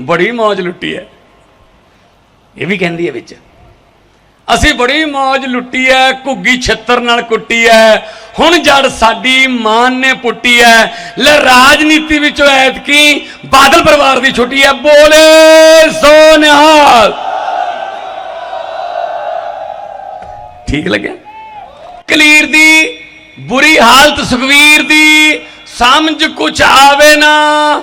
ਬੜੀ ਮੌਜ ਲੁੱਟੀ ਹੈ। ਇਹ ਵੀ ਕਹਿੰਦੀ ਹੈ ਵਿੱਚ। ਅਸੀਂ ਬੜੀ ਮੌਜ ਲੁੱਟੀ ਹੈ, ਘੁੱਗੀ ਛੱਤਰ ਨਾਲ ਕੁੱਟੀ ਹੈ। ਹੁਣ ਜੜ ਸਾਡੀ ਮਾਨ ਨੇ ਪੁੱਟੀ ਹੈ। ਲੈ ਰਾਜਨੀਤੀ ਵਿੱਚੋਂ ਐਤਕੀ ਬਾਦਲ ਪਰਿਵਾਰ ਦੀ ਛੁੱਟੀ ਹੈ। ਬੋਲੇ ਸੋ ਨਿਹਾਲ ਠੀਕ ਲੱਗਿਆ? ਕਲੀਰ ਦੀ ਬੁਰੀ ਹਾਲਤ ਸੁਖਵੀਰ ਦੀ ਸਮਝ ਕੁਛ ਆਵੇ ਨਾ।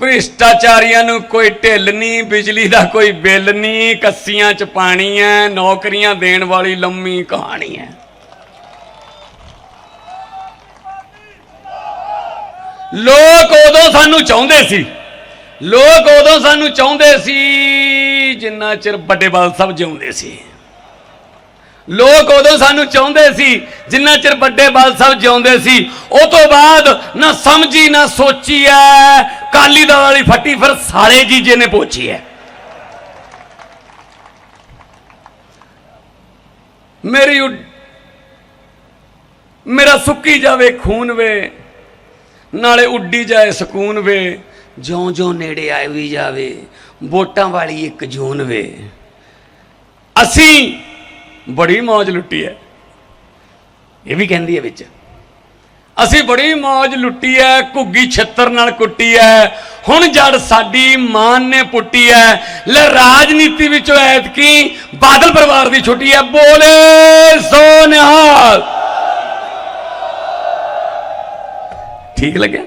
ਭ੍ਰਿਸ਼ਟਾਚਾਰੀਆਂ ਨੂੰ ਕੋਈ ਢਿੱਲ ਨਹੀਂ, ਬਿਜਲੀ ਦਾ ਕੋਈ ਬਿੱਲ ਨਹੀਂ, ਕੱਸੀਆਂ ਚ ਪਾਣੀ ਹੈ ਨੌਕਰੀਆਂ ਦੇਣ ਵਾਲੀ ਲੰਮੀ ਕਹਾਣੀ ਹੈ ਲੋਕ ਉਦੋਂ ਸਾਨੂੰ ਚਾਹੁੰਦੇ ਸੀ, ਲੋਕ ਉਦੋਂ ਸਾਨੂੰ ਚਾਹੁੰਦੇ ਸੀ, ਜਿੰਨਾ ਚਿਰ ਵੱਡੇ ਬਾਲ ਸਾਹਿਬ ਜਿਉਂਦੇ ਸੀ। ਲੋਕ ਉਦੋਂ ਸਾਨੂੰ ਚਾਹੁੰਦੇ ਸੀ, ਜਿੰਨਾ ਚਿਰ ਵੱਡੇ ਬਾਲ ਸਾਹਿਬ ਜਿਉਂਦੇ ਸੀ, ਉਹ ਤੋਂ ਬਾਅਦ ਨਾ ਸਮਝੀ ਨਾ ਸੋਚੀ ਐ ਅਕਾਲੀ ਦਲ ਵਾਲੀ ਫੱਟੀ ਫਿਰ ਸਾਲੇ ਜੀਜੇ ਨੇ ਪੋਚੀ ਹੈ। ਮੇਰੀ ਉੱਡ- ਮੇਰਾ ਸੁੱਕੀ ਜਾਵੇ, ਖੂਨ ਵੇ, ਨਾਲੇ ਉੱਡੀ ਜਾਏ, ਸਕੂਨ ਵੇ ਜਿਉਂ ਜਿਉਂ ਨੇੜੇ ਆਈ ਵੀ ਜਾਵੇ, ਵੋਟਾਂ ਵਾਲੀ ਇੱਕ ਜੂਨ ਵੇ। ਅਸੀਂ ਬੜੀ ਮੌਜ ਲੁੱਟੀ ਹੈ। ਇਹ ਵੀ ਕਹਿੰਦੀ ਹੈ ਵਿੱਚ। ਅਸੀਂ ਬੜੀ ਮੌਜ ਲੁੱਟੀ ਹੈ ਘੁੱਗੀ ਛੱਤਰ ਨਾਲ ਕੁੱਟੀ ਹੈ ਹੁਣ ਜੜ ਸਾਡੀ ਮਾਨ ਨੇ ਪੁੱਟੀ ਹੈ ਲੈ ਰਾਜਨੀਤੀ ਵਿੱਚੋਂ ਐਤਕੀ ਬਾਦਲ ਪਰਿਵਾਰ ਦੀ ਛੁੱਟੀ ਹੈ ਬੋਲੇ ਸੋ ਨਿਹਾਲ ਠੀਕ ਲੱਗਿਆ?